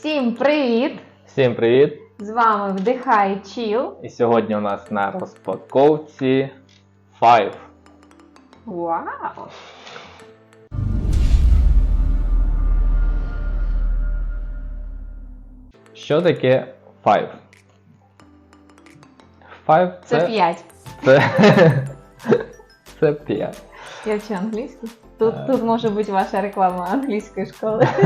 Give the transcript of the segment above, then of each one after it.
Всім привіт! Всім привіт! З вами Вдихай Чіл. І сьогодні у нас на розпаковці Five. Вау! Що таке Five? Five Це це. 5. Це, це 5. Я вчу англійську. Тут, Е. тут може бути ваша реклама англійської школи.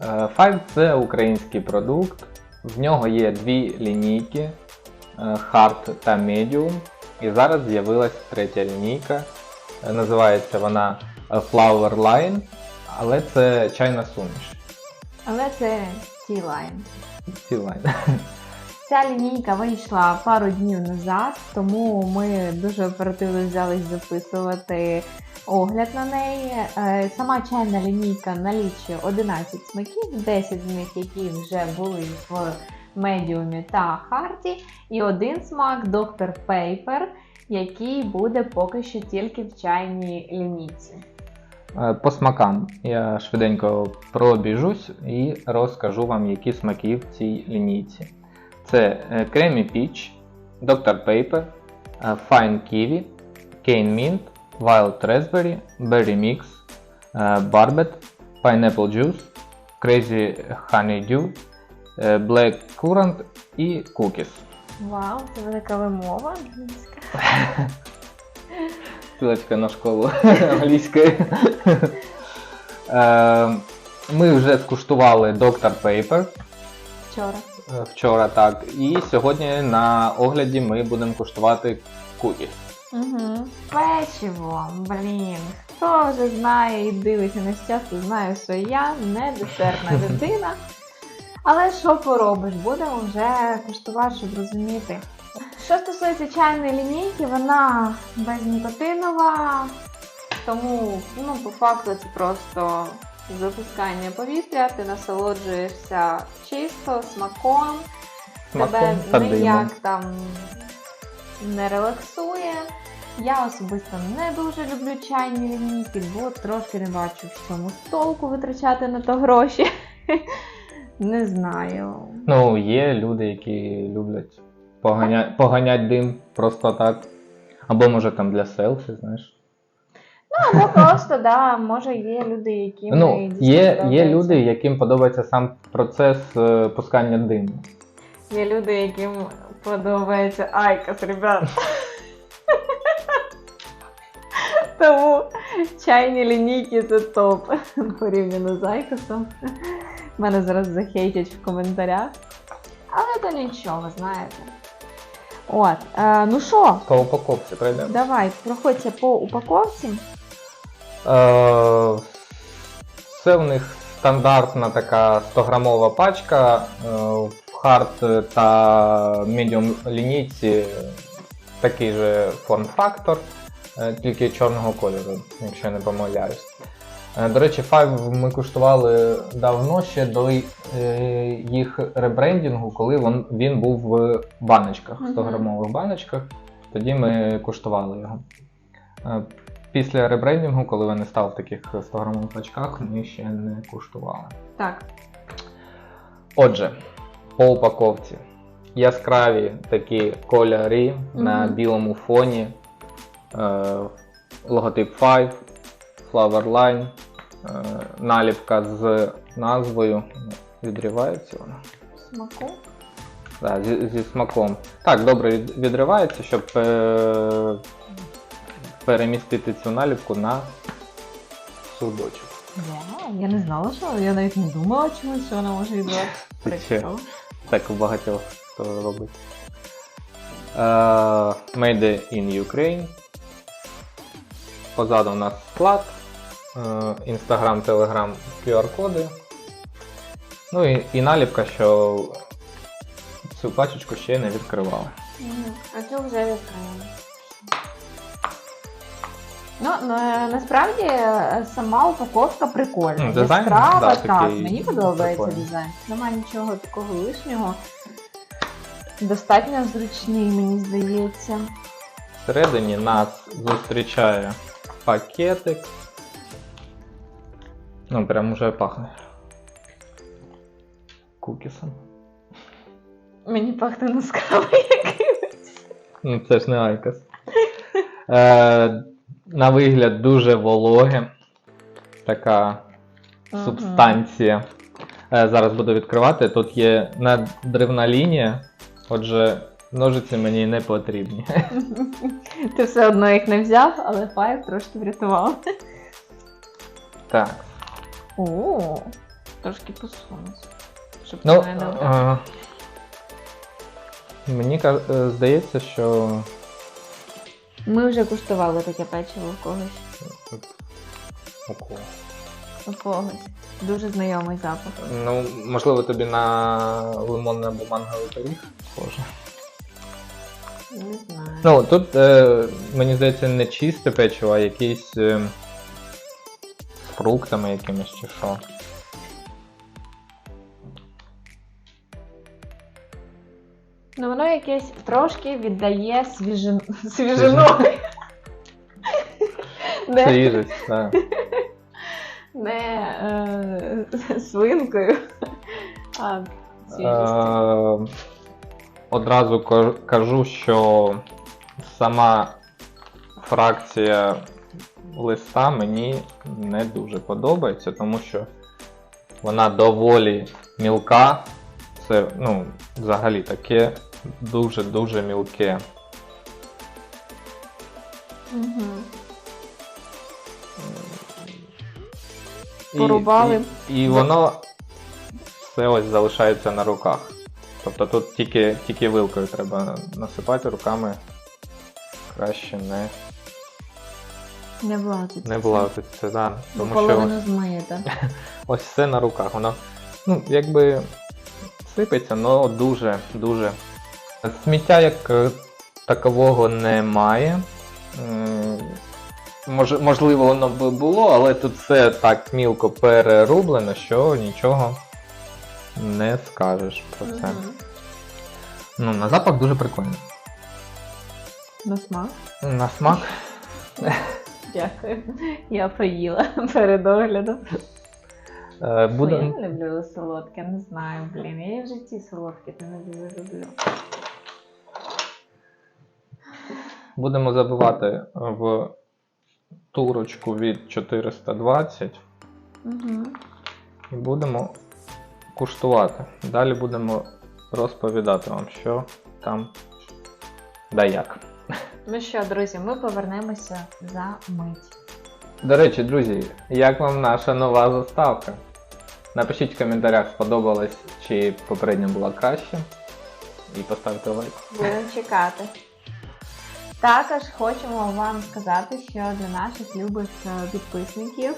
Е, Five це український продукт. В нього є дві лінійки е, Hard та Medium. І зараз з'явилась третя лінійка. Е, Називається вона Flower Line, але це чайна суміш. Але це T-Line. Tea-line. Ця лінійка вийшла пару днів назад, тому ми дуже оперативно взялись записувати огляд на неї. Е, Сама чайна лінійка налічує 11 смаків, 10 з них, які вже були в медіумі та харді, і один смак Dr. Pepper, який буде поки що тільки в чайній лінійці. Е, По смакам я швиденько пробіжусь і розкажу вам, які смаки в цій лінійці. Це е, Creamy Peach, Dr. Pepper, е, Fine Kiwi, Cane Mint, Wild Raspberry, Berry Mix, е, Barbet, Pineapple Juice, Crazy Honeydew, е, Black Currant і Cookies. Вау, це велика вимова англійська. Ссылочка на школу англійської. Е, Ми вже скуштували Dr. Pepper Вчора. Е, вчора, так. І сьогодні на огляді ми будемо куштувати кукі. Угу. Печиво, блін. Хто вже знає і дивиться на часто, знає, що я не десертна людина. Але що поробиш, будемо вже куштувати, щоб розуміти. Що стосується чайної лінійки, вона безнікотинова, тому ну, по факту це просто запускання повітря, ти насолоджуєшся чисто, смаком, тебе Смаком та димом. ніяк там не релаксує. Я особисто не дуже люблю чайні лінійки, бо трошки не бачу в чому толку витрачати на то гроші. Не знаю. Ну, є люди, які люблять поганять, поганять дим просто так. Або може там для селфі, знаєш. Ну, або просто, да, може є люди, які Ну, є, є люди, яким подобається сам процес е, пускання диму. Є люди, яким подобається айкос, ребят. Тому чайні лінійки це топ порівняно з айкосом. Мене зараз захейтять в коментарях. Але то нічого, знаєте. От, е, ну що, По упаковці пройдемо. давай, проходься по упаковці. Е, Це в них стандартна така 100-грамова пачка. Е, В хард та медіум лінійці такий же форм-фактор, е, тільки чорного кольору, якщо я не помиляюсь. До речі, Five ми куштували давно ще до їх ребрендінгу, коли він, він був в баночках, 100-грамових баночках. Тоді ми куштували його. Після ребрендінгу, коли вони стали в таких 100 грамових пачках, ми ще не куштували. Так, Отже, по упаковці. Яскраві такі кольори на білому фоні. Е, логотип 5, Flower Line, е, наліпка з назвою. Відривається вона. смаку. Да, зі, зі смаком. Так, добре від- відривається, щоб е, перемістити цю наліпку на судочок. Вау, я не знала, що я навіть не думала чомусь, що вона може відбуватися. Так у багатьох хто робить. Е, Made in Ukraine. Позаду у нас склад. е, Instagram, Telegram, QR-коди. Ну і, і наліпка, що цю пачечку ще не відкривали. А цю вже відкрила. Ну, на- насправді сама упаковка прикольна. Ну, дизайн, Яскрава, да, так, такий мені подобається прикольний. дизайн. Немає нічого такого лишнього. Достатньо зручний, мені здається. Всередині нас зустрічає пакетик Ну, прям уже пахне. Кукісом. Мені пахне носками якимось. Ну, це ж не Айкос. Е, на вигляд дуже вологе. Така Мгм. субстанція. Е, зараз буду відкривати. Тут є надривна лінія, отже, ножиці мені не потрібні. Ти все одно їх не взяв, але файл трошки врятував. Так. О, трошки посунусь. Щоб Ну, не е, мені е, здається, що Ми вже куштували таке печиво у когось. Укол. У когось. Дуже знайомий запах. Ну, можливо, тобі на лимонне або манговий пиріг схоже. Не знаю. Ну, тут, е, мені здається, не чисте печиво, а якісь е, з фруктами якимись чи що. Ну воно якесь трошки віддає свіжин... свіжиною. Не, так. не е, свинкою, а свіжістю. Е, одразу кажу, що сама фракція листа мені не дуже подобається, тому що вона доволі мілка. Це, ну, взагалі таке дуже-дуже мілке. Мгм. І- Порубали. І, і воно все ось залишається на руках. Тобто тут тільки, тільки вилкою треба насипати руками. Краще не, Не влазить. не влазиться, да. Бо Тому що половину змиєте. ось все на руках. Воно, ну, якби сипеться, але дуже, дуже. Сміття як е, такового немає. Мож, можливо, воно би було, але тут все так мілко перерублено, що нічого не скажеш про це. Мгм. Ну, на запах дуже прикольний. На смак. На смак. Дякую. Я поїла перед оглядом. Е, Фу, буде... Я не люблю солодке, не знаю, блін. Я і в житті солодке не дуже люблю. Будемо забивати в турочку від 420 Угу. і будемо куштувати. Далі будемо розповідати вам, що там да як. Ну що, друзі, ми повернемося за мить. До речі, друзі, як вам наша нова заставка? Напишіть в коментарях, сподобалось чи попередня була краще. І поставте лайк. Будемо чекати. Також хочемо вам сказати, що для наших любих е, підписників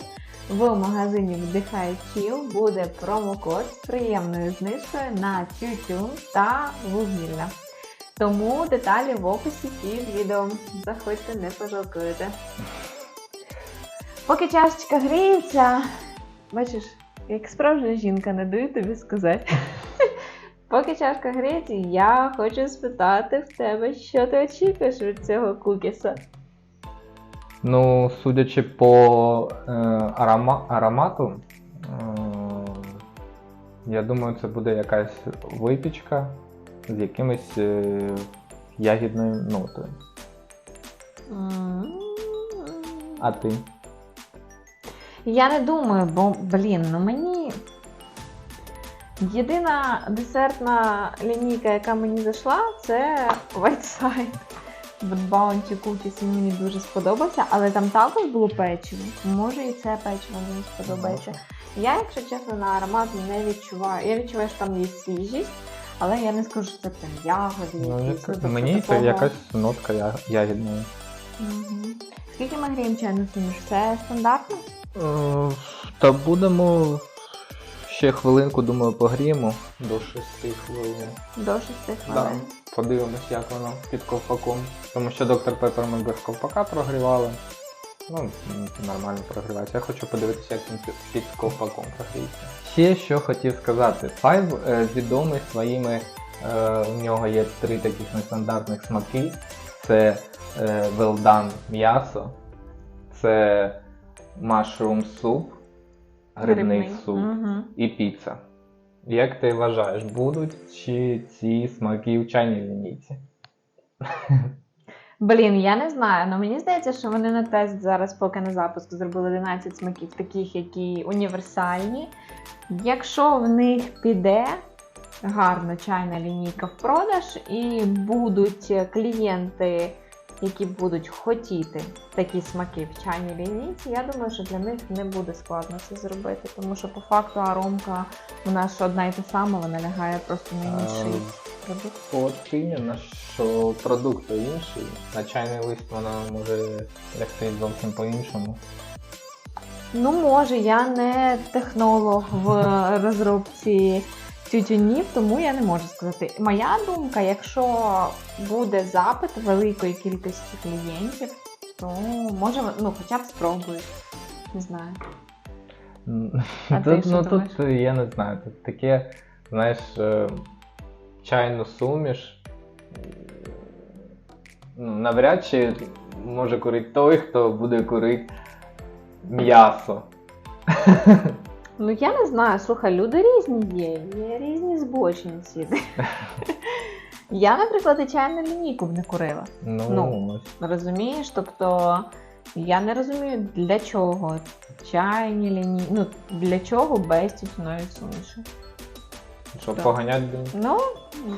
в магазині Вдихай Chill буде промокод з приємною знижкою на тютюн та вугілля. Тому деталі в описі під відео. Заходьте, не пожалкуєте. Поки чашечка гріється, бачиш, як справжня жінка, не даю тобі сказати. Поки чашка гріється, я хочу спитати в тебе, що ти очікуєш від цього кукіса. Ну, судячи по е, арома, аромату, е, я думаю, це буде якась випічка з якимось е, ягідною нотою. М. А ти? Я не думаю, бо, блін, ну мені. Єдина десертна лінійка, яка мені зайшла, це White Side. Від Bounty Cookies мені дуже сподобався, але там також було печиво. Може і це печиво мені сподобається. Я, якщо чесно, на аромат не відчуваю. Я відчуваю, що там є свіжість, але я не скажу, що це прям ягоди. Ну, якісь. тобто мені це такого- якась нотка я, ягідної. Мгм. Скільки ми гріємо чайну суміш? Це стандартно? Е, Та будемо ще хвилинку, думаю, погріємо до 6 хвилин. До 6 Да. хвилин. Подивимось, як воно під ковпаком. Тому що доктор Пеппер ми без ковпака прогрівали. Ну, нормально прогрівається. Я хочу подивитися, як він під- під ковпаком прогріється. Ще що хотів сказати. Five е, відомий своїми. Е, у нього є три таких нестандартних смаки. Це е, well done м'ясо, це mushroom soup, грибний суп Угу. і піца. Як ти вважаєш, будуть чи ці смаки в чайній лінійці? Блін, я не знаю, але мені здається, що вони на тест зараз, поки на запуск, зробили 11 смаків, таких, які універсальні. Якщо в них піде гарно чайна лінійка в продаж, і будуть клієнти, які будуть хотіти такі смаки в чайній лінійці, я думаю, що для них не буде складно це зробити, тому що по факту аромка у нас одна і та сама, вона лягає просто на інший Ем, продукт. От іменно, що продукт інший, а чайний лист вона може лягти зовсім по-іншому. Ну, може, я не технолог в розробці тютюнів, тому я не можу сказати. Моя думка, якщо буде запит великої кількості клієнтів, то може, ну, хоча б спробують. Не знаю. А ти Тут, що ну, думаєш? тут я не знаю, тут таке, знаєш, е, чайну суміш. Ну, навряд чи може курити той, хто буде курити м'ясо. Ну, я не знаю, слухай, люди різні є, є різні збочинці. Я, наприклад, і чайну лінійку не курила. Ну, Ну. Розумієш? Тобто я не розумію, для чого чайні лінії, ну для чого без тютюної суміші. Щоб Так. поганять. Ну,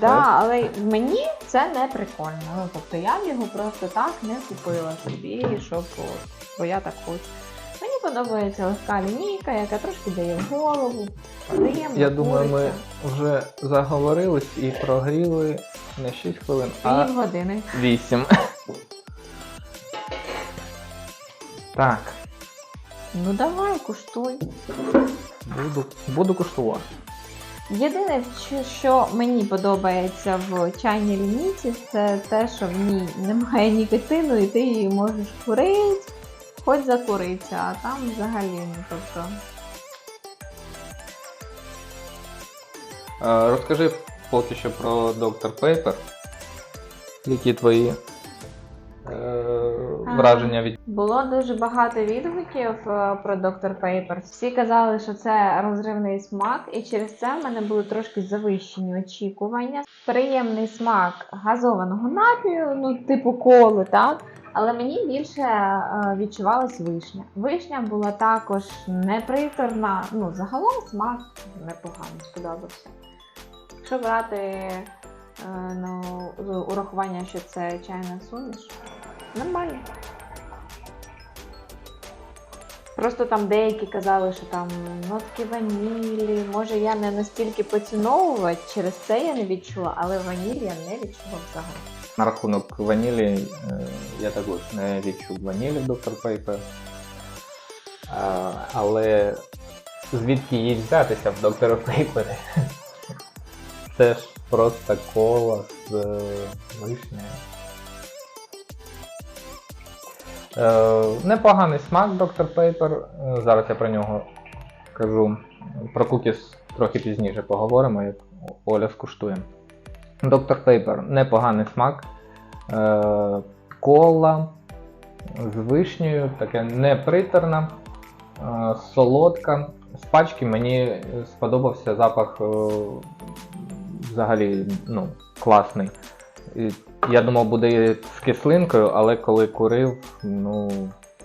да, але мені це не прикольно. Ну, тобто я б його просто так не купила собі, щоб бо я так хочу. Мені подобається легка лінійка, яка трошки дає в голову. Приємно. Я думаю, ми вже заговорились і прогріли не 6 хвилин, а Пів години. 8. Так, Ну давай, куштуй. буду, буду куштувати. Єдине, що- що мені подобається в чайній лінійці, це те, що в ній немає нікотину, і ти її можеш курити, хоч закуритися, а там взагалі ну, тобто. Е, Розкажи поки що про доктор Пейпер. Які твої е, враження від. Було дуже багато відгуків е, про Dr. Pepper. Всі казали, що це розривний смак, і через це в мене були трошки завищені очікування. Приємний смак газованого напію, ну типу коли, так? Але мені більше е, відчувалась вишня. Вишня була також неприторна. Ну, загалом смак непоганий, сподобався. Якщо брати е, ну, урахування, що це чайна суміш, нормально. Просто там деякі казали, що там нотки ванілі. Може, я не настільки поціновувач, через це я не відчула, але ваніль я не відчула взагалі. На рахунок ванілі, е, я також не відчув ванілі в доктор Пейпер. Але звідки їй взятися в доктора Пейпері? Це ж просто кола з е, вишнею. Непоганий смак доктор Пейпер. Е, Зараз я про нього кажу. Про кукіс трохи пізніше поговоримо, як Оля скуштує. Доктор Пейпер непоганий смак. Е, кола з вишнею, таке неприторна, е, солодка. З пачки мені сподобався запах е, взагалі ну, класний. Я думав, буде з кислинкою, але коли курив, ну,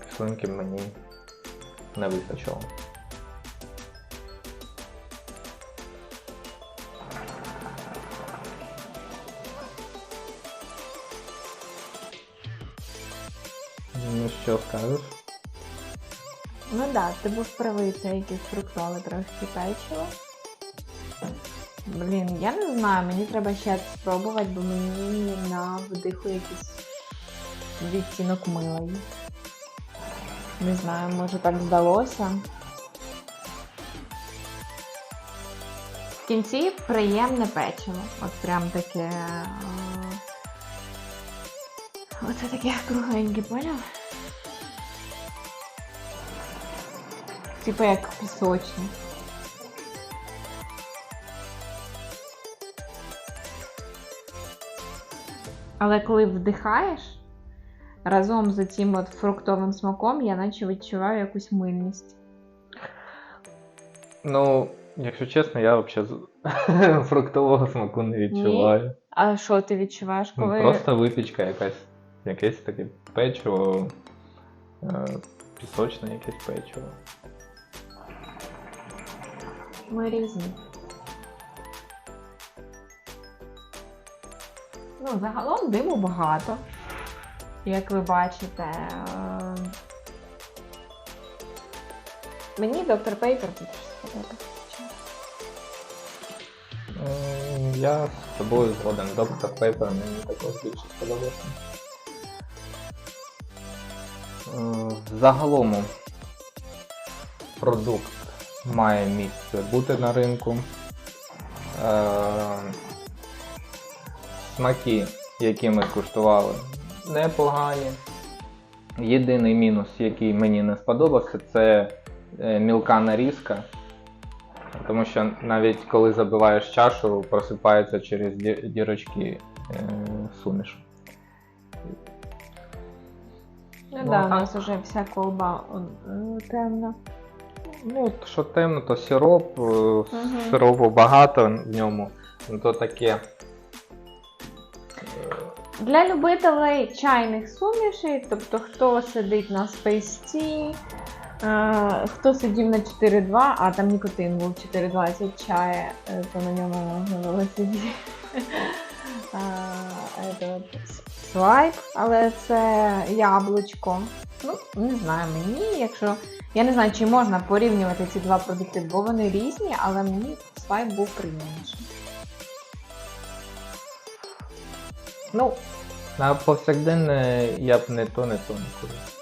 кислинки мені не вистачило. Що скажеш? Ну так, да, ти був правий, це якесь фруктове трошки печиво. Блін, я не знаю, мені треба ще спробувати, бо мені на вдиху якийсь відтінок мила є. Не знаю, може так здалося. В кінці приємне печиво. От прям таке. е, Оце таке кругленьке, поняв? Типу як пісочне. Але коли вдихаєш, разом з цим от фруктовим смаком я наче відчуваю якусь мильність. Ну, якщо чесно, я взагалі фруктового смаку не відчуваю. А що ти відчуваєш, Ну, коли. Просто випічка якась, якесь таке печиво, е, пісочне якесь печиво. Ми різні. Ну, загалом диму багато. Як ви бачите. Е, Мені доктор Пейпер більше сподобався. Я з тобою згоден. Доктор Пейпер мені також більше сподобався. Е, Загалом продукт має місце бути на ринку. Е, Смаки, які ми скуштували, непогані. Єдиний мінус, який мені не сподобався, це е, мілка нарізка. Тому що навіть коли забиваєш чашу, просипається через дірочки е, суміш. Ну Ну, да, у нас вже вся колба е, темна. Ну, що темно, то сироп, е, сиропу багато в ньому, ну то таке. Для любителей чайних сумішей, тобто хто сидить на Tea, е, хто сидів на 4.2, а там нікотин був 4.20 чає, е, то на ньому можна було сидіти. Свайп, але це яблучко. Ну, не знаю, мені, якщо. Я не знаю, чи можна порівнювати ці два продукти, бо вони різні, але мені свайп був приємніший. Ну, на повсякденне я б не то, не то не курив.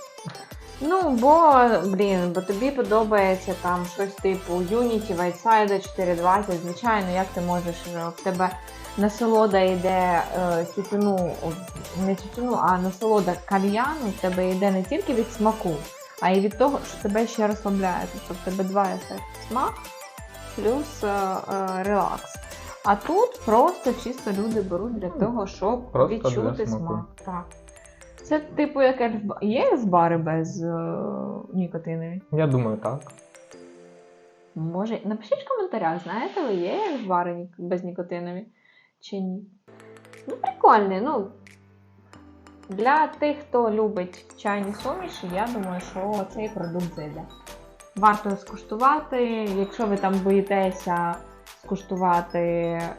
Ну, бо, блін, бо тобі подобається там щось типу Unity, Whiteside 420. Звичайно, як ти можеш, е, в тебе насолода йде е, тютюну, не тютюну, а насолода кальяну в тебе йде не тільки від смаку, а й від того, що тебе ще розслабляє. Тобто в тебе два ефекти. Смак плюс е, е, релакс. А тут просто чисто люди беруть для того, щоб Просто для відчути смаку. смак. Так. Це типу як ельф- є ельфбари без е, нікотинові? Я думаю, так. Може, напишіть в коментарях, знаєте ви, є ельфбари ні- без нікотинові чи ні? Ну, прикольний, ну. Для тих, хто любить чайні суміші, я думаю, що цей продукт зайде. Варто скуштувати, якщо ви там боїтеся скуштувати, е,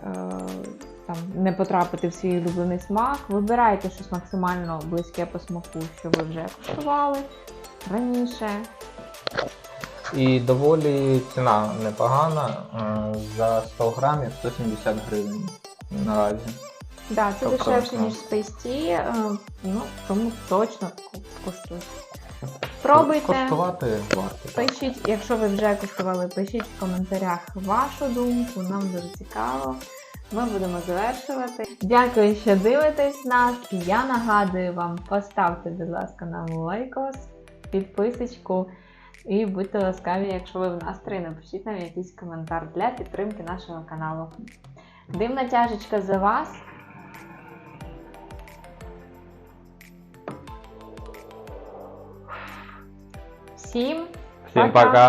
там, не потрапити в свій улюблений смак, вибирайте щось максимально близьке по смаку, що ви вже куштували раніше. І доволі ціна непогана. е, За 100 грамів 170 гривень наразі. Да, це Тобто, дешевше, ну. ніж Tea, е, ну, тому точно куштуйте. Пробуйте, Коштувати варто. пишіть, якщо ви вже куштували, пишіть в коментарях вашу думку, нам дуже цікаво. Ми будемо завершувати. Дякую, що дивитесь нас. Я нагадую вам, поставте, будь ласка, нам лайкос, підписочку. І будьте ласкаві, якщо ви в настрої, напишіть нам якийсь коментар для підтримки нашого каналу. Дивна тяжечка за вас. Всім Всім Пока. пока.